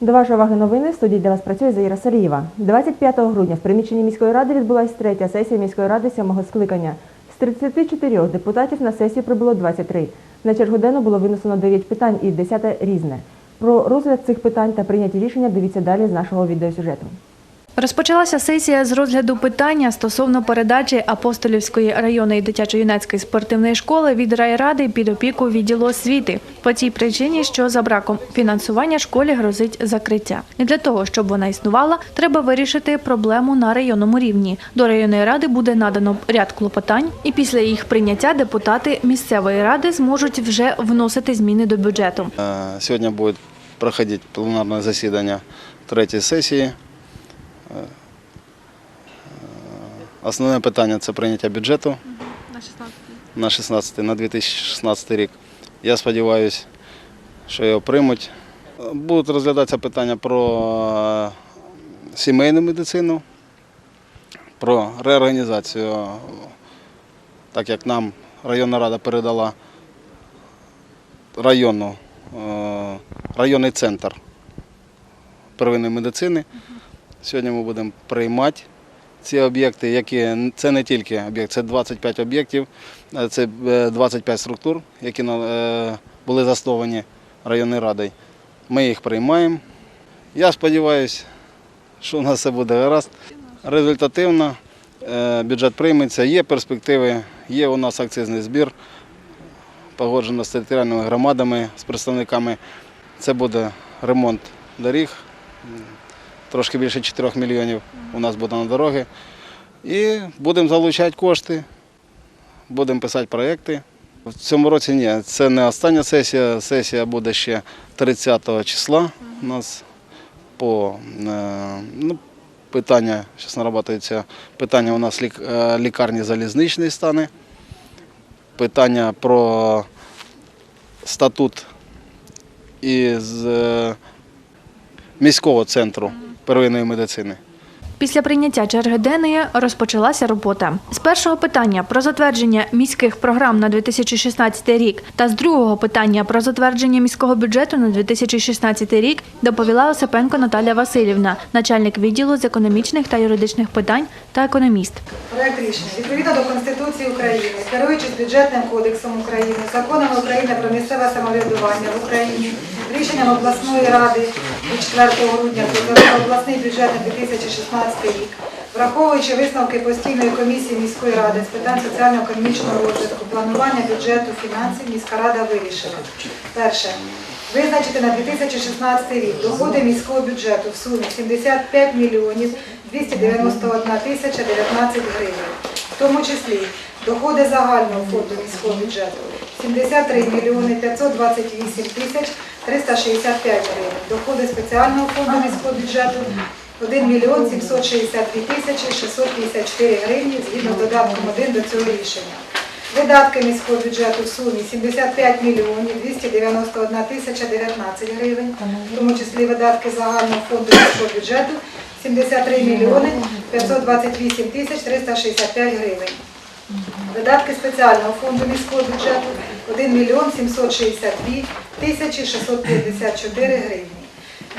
До вашої уваги новини в студії для вас працює Заїра Салієва. 25 грудня в приміщенні міської ради відбулася третя сесія міської ради сьомого скликання. З 34 депутатів на сесію прибуло 23. На чергу денну було винесено 9 питань і 10 різне. Про розгляд цих питань та прийняті рішення дивіться далі з нашого відеосюжету. Розпочалася сесія з розгляду питання стосовно передачі Апостолівської районної дитячо-юнацької спортивної школи від райради під опіку відділу освіти по тій причині, що за браком фінансування школі грозить закриття. І для того, щоб вона існувала, треба вирішити проблему на районному рівні. До районної ради буде надано ряд клопотань, і після їх прийняття депутати місцевої ради зможуть вже вносити зміни до бюджету. Э, Сегодня будет проходить пленарное заседание третьей сесії. Е, Е, Основне питання це прийняття бюджету на 16 на 2016 рік. Я сподіваюся, що його приймуть. Будуть розглядатися питання про е, сімейну медицину, про реорганізацію, так як нам районна рада передала районну, районний центр первинної медицини. Сьогодні ми будемо приймати ці об'єкти, які це не тільки об'єкт, це 25 об'єктів, е, це е, 25 структур, які е, були засновані районною радою. Ми їх приймаємо. Я сподіваюся, що у нас все буде гаразд. Результативно е, бюджет прийметься, є перспективи, є у нас акцизний збір погоджено з територіальними громадами, з представниками. Це буде ремонт доріг, трошки більше 4 мільйонів у нас буде на дороги. І будемо залучати кошти, будемо писати проєкти. В цьому році ні, це не остання сесія. Сесія буде ще 30 числа у нас по е, ну, питання, зараз нарабатується питання у нас е, лікарні залізничної стани питання про статут із е, міського центру первинної медицини. Після прийняття черги денної розпочалася робота. З першого питання про затвердження міських програм на 2016 рік та з другого питання про затвердження міського бюджету на 2016 рік доповіла Осипенко Наталя Васильівна, начальник відділу з економічних та юридичних питань та економіст. Проект рішення відповідно до Конституції України, керуючись бюджетним кодексом України, законами України про місцеве самоврядування в Україні, рішенням обласної ради 4 грудня про обласний бюджет на 2016 рік, враховуючи висновки постійної комісії міської ради з питань соціально-економічного розвитку, планування бюджету, фінансів, міська рада вирішила. Перше. Визначити на 2016 рік доходи міського бюджету в сумі 75 мільйонів 291 тисяча 19 гривень, в тому числі доходи загального фонду міського бюджету 73 мільйони 528 тисяч 365 гривень, доходи спеціального фонду міського бюджету 1 мільйон 762 тисячі 654 гривні згідно з додатком 1 до цього рішення. Видатки міського бюджету в сумі 75 мільйонів 291 тисяча 19 гривень, в тому числі видатки загального фонду міського бюджету 73 мільйони 528 тисяч 365 гривень. Видатки спеціального фонду міського бюджету 1 мільйон 762 тисячі 654 гривні.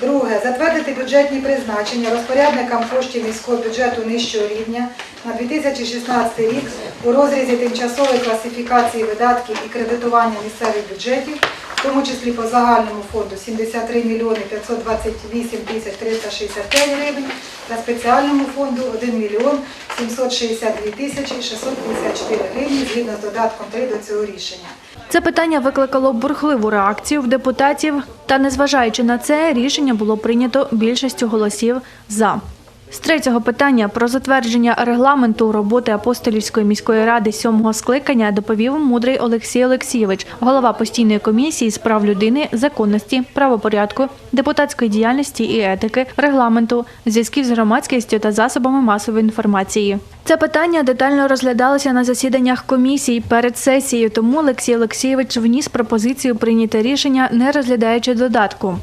Друге, затвердити бюджетні призначення розпорядникам коштів міського бюджету нижчого рівня на 2016 рік у розрізі тимчасової класифікації видатків і кредитування місцевих бюджетів, тому числі по загальному фонду 73 мільйони 528 тисяч 365 гривень, та спеціальному фонду 1 мільйон 762 тисячі 654 гривні згідно з додатком 3 до цього рішення. Це питання викликало бурхливу реакцію в депутатів, та незважаючи на це, рішення було прийнято більшістю голосів за. З третього питання про затвердження регламенту роботи Апостолівської міської ради сьомого скликання доповів мудрий Олексій Олексійович, голова постійної комісії з прав людини, законності, правопорядку, депутатської діяльності і етики, регламенту, зв'язків з громадськістю та засобами масової інформації. Це питання детально розглядалося на засіданнях комісій перед сесією, тому Олексій Олексійович вніс пропозицію прийняти рішення, не розглядаючи додатку.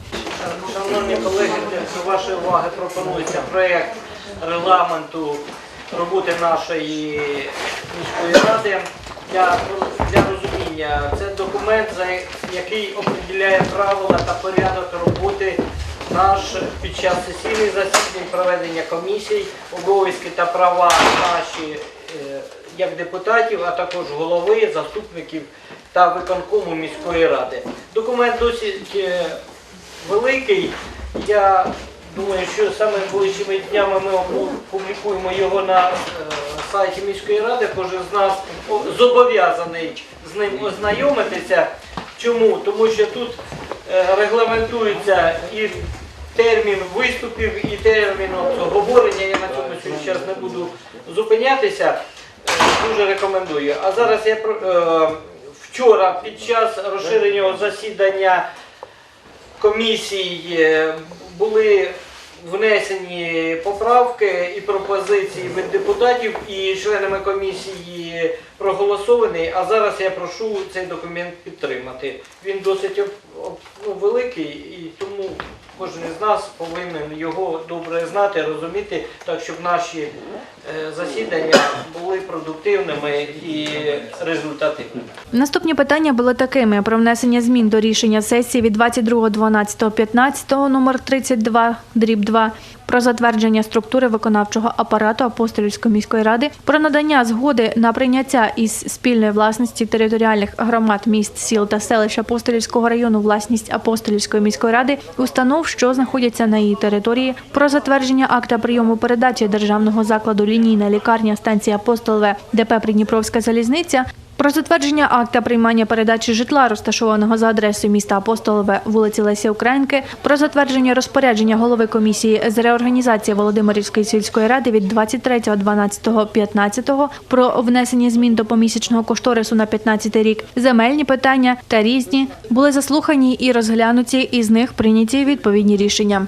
Шановні колеги, вашої уваги пропонується проєкт регламенту роботи нашої міської ради. Для, для розуміння, це документ, який определяє правила та порядок роботи наш під час сесійних засідань, проведення комісій, обов'язки та права наші е, як депутатів, а також голови, заступників та виконкому міської ради. Документ досить е, великий. Я думаю, що саме ближчими днями ми опублікуємо його на е, сайті міської ради. Кожен з нас зобов'язаний з ним ознайомитися. Чому? Тому що тут е, регламентується і термін виступів, і термін от говорення. Я на цьому час не буду зупинятися. Е, Дуже рекомендую. А зараз я вчора під час розширеного засідання комісій е, були внесені поправки і пропозиції від депутатів і членами комісії проголосований. А зараз я прошу цей документ підтримати. Він досить ну, великий і тому кожен із нас повинен його добре знати, розуміти, так щоб наші е, засідання були продуктивними і результативними. Наступні питання були такими: про внесення змін до рішення сесії від 22.12.15 номер 32 дріб 2 про затвердження структури виконавчого апарату Апостолівської міської ради, про надання згоди на прийняття із спільної власності територіальних громад міст, сіл та селищ Апостолівського району власність Апостолівської міської ради, установ, що знаходяться на її території, про затвердження акта прийому передачі державного закладу лінійна лікарня станція Апостолове ДП Придніпровська залізниця. Про затвердження акта приймання передачі житла, розташованого за адресою міста Апостолове, вулиці Лесі Українки, про затвердження розпорядження голови комісії з реорганізації Володимирівської сільської ради від 23.12.15 про внесення змін до помісячного кошторису на 15 рік, земельні питання та різні були заслухані і розглянуті, із них прийняті відповідні рішення.